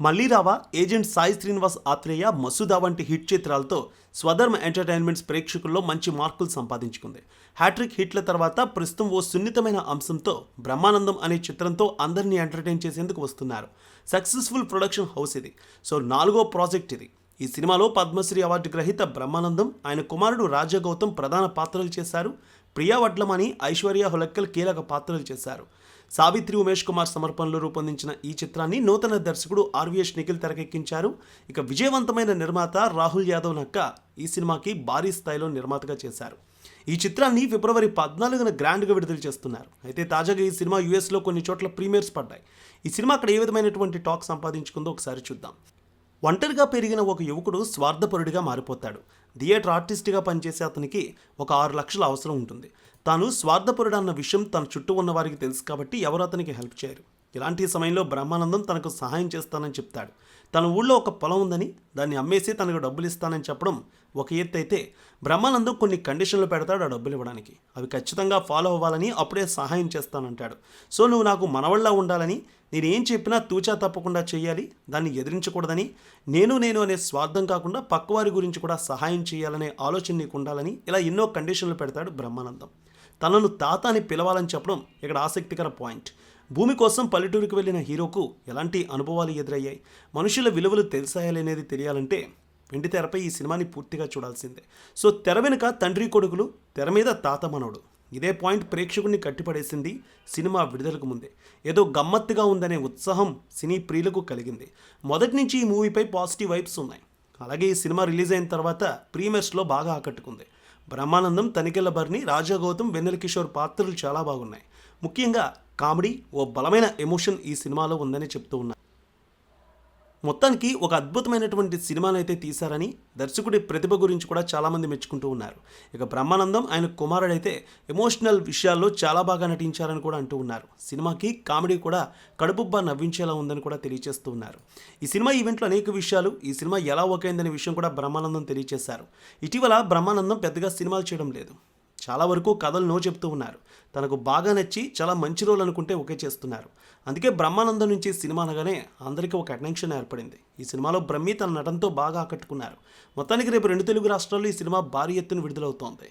మళ్ళీ రావా ఏజెంట్ సాయి శ్రీనివాస్ ఆత్రేయ మసూదా వంటి హిట్ చిత్రాలతో స్వధర్మ ఎంటర్టైన్మెంట్స్ ప్రేక్షకుల్లో మంచి మార్కులు సంపాదించుకుంది. హ్యాట్రిక్ హిట్ల తర్వాత ప్రస్తుతం ఓ సున్నితమైన అంశంతో బ్రహ్మానందం అనే చిత్రంతో అందరినీ ఎంటర్టైన్ చేసేందుకు వస్తున్నారు. సక్సెస్ఫుల్ ప్రొడక్షన్ హౌస్ ఇది. సో నాలుగో ప్రాజెక్ట్ ఇది. ఈ సినిమాలో పద్మశ్రీ అవార్డు గ్రహీత బ్రహ్మానందం ఆయన కుమారుడు రాజగౌతమ్ ప్రధాన పాత్రలు చేశారు. ప్రియా వడ్లమని ఐశ్వర్య హులక్కల్ కీలక పాత్రలు చేశారు. సావిత్రి ఉమేష్ కుమార్ సమర్పణలో రూపొందించిన ఈ చిత్రాన్ని నూతన దర్శకుడు ఆర్వీఎస్ నిఖిల్ తెరకెక్కించారు. ఇక విజయవంతమైన నిర్మాత రాహుల్ యాదవ్ నక్క ఈ సినిమాకి భారీ స్థాయిలో నిర్మాతగా చేశారు. ఈ చిత్రాన్ని ఫిబ్రవరి పద్నాలుగున గ్రాండ్గా విడుదల చేస్తున్నారు. అయితే తాజాగా ఈ సినిమా యూఎస్లో కొన్ని చోట్ల ప్రీమియర్స్ పడ్డాయి. ఈ సినిమా అక్కడ ఏ విధమైనటువంటి టాక్ సంపాదించుకుందో ఒకసారి చూద్దాం. ఒంటరిగా పెరిగిన ఒక యువకుడు స్వార్థపరుడిగా మారిపోతాడు. థియేటర్ ఆర్టిస్ట్గా పనిచేసే అతనికి ఒక ఆరు లక్షల అవసరం ఉంటుంది. తాను స్వార్థపరుడు అన్న విషయం తన చుట్టూ ఉన్న వారికి తెలుసు కాబట్టి ఎవరు అతనికి హెల్ప్ చేయరు. ఇలాంటి సమయంలో బ్రహ్మానందం తనకు సహాయం చేస్తానని చెప్తాడు. తన ఊళ్ళో ఒక పొలం ఉందని దాన్ని అమ్మేసి తనకు డబ్బులు ఇస్తానని చెప్పడం ఒక ఎత్తు అయితే బ్రహ్మానందం కొన్ని కండిషన్లు పెడతాడు ఆ డబ్బులు ఇవ్వడానికి. అవి ఖచ్చితంగా ఫాలో అవ్వాలని అప్పుడే సహాయం చేస్తానంటాడు. సో నువ్వు నాకు మనవళ్ళ ఉండాలని నేను ఏం చెప్పినా తూచా తప్పకుండా చేయాలి దాన్ని ఎదిరించకూడదని నేను నేను అనే స్వార్థం కాకుండా పక్కవారి గురించి కూడా సహాయం చేయాలనే ఆలోచన నీకు ఉండాలని ఇలా ఎన్నో కండిషన్లు పెడతాడు బ్రహ్మానందం. తనను తాత అని పిలవాలని చెప్పడం ఇక్కడ ఆసక్తికర పాయింట్. భూమి కోసం పల్లెటూరుకు వెళ్ళిన హీరోకు ఎలాంటి అనుభవాలు ఎదురయ్యాయి? మనుషుల విలువలు తెలిసాయాలనేది తెలియాలంటే వెండి తెరపై ఈ సినిమాని పూర్తిగా చూడాల్సిందే. సో తెర వెనుక తండ్రి కొడుకులు తెర మీద తాత మనవడు. ఇదే పాయింట్ ప్రేక్షకుడిని కట్టిపడేసింది సినిమా విడుదలకు ముందే. ఏదో గమ్మత్తుగా ఉందనే ఉత్సాహం సినీ ప్రియులకు కలిగింది. మొదటి నుంచి ఈ మూవీపై పాజిటివ్ వైబ్స్ ఉన్నాయి. అలాగే ఈ సినిమా రిలీజ్ అయిన తర్వాత ప్రీమియర్స్లో బాగా ఆకట్టుకుంది. బ్రహ్మానందం తనికెళ్ళ భరణి రాజా గౌతమ్ వెన్నెల కిషోర్ పాత్రలు చాలా బాగున్నాయి. ముఖ్యంగా కామెడీ ఓ బలమైన ఎమోషన్ ఈ సినిమాలో ఉందని చెప్తూ ఉన్నారు మొత్తానికి ఒక అద్భుతమైనటువంటి సినిమాను అయితే తీశారని దర్శకుడి ప్రతిభ గురించి కూడా చాలామంది మెచ్చుకుంటూ ఉన్నారు. ఇక బ్రహ్మానందం ఆయన కుమారుడైతే ఎమోషనల్ విషయాల్లో చాలా బాగా నటించారని కూడా అంటూ ఉన్నారు. సినిమాకి కామెడీ కూడా కడుపుబ్బా నవ్వించేలా ఉందని కూడా తెలియజేస్తూ ఉన్నారు. ఈ సినిమా ఈవెంట్లో అనేక విషయాలు ఈ సినిమా ఎలా ఓకైందనే విషయం కూడా బ్రహ్మానందం తెలియజేశారు. ఇటీవల బ్రహ్మానందం పెద్దగా సినిమాలు చేయడం లేదు. చాలా వరకు కథలు నో చెప్తూ ఉన్నారు. తనకు బాగా నచ్చి చాలా మంచి రోల్ అనుకుంటే ఒకే చేస్తున్నారు. అందుకే బ్రహ్మానందం నుంచి సినిమా అనగానే అందరికీ ఒక అటెన్షన్ ఏర్పడింది. ఈ సినిమాలో బ్రహ్మి తన నటనతో బాగా ఆకట్టుకున్నారు. మొత్తానికి రేపు రెండు తెలుగు రాష్ట్రాల్లో ఈ సినిమా భారీ ఎత్తున విడుదలవుతోంది.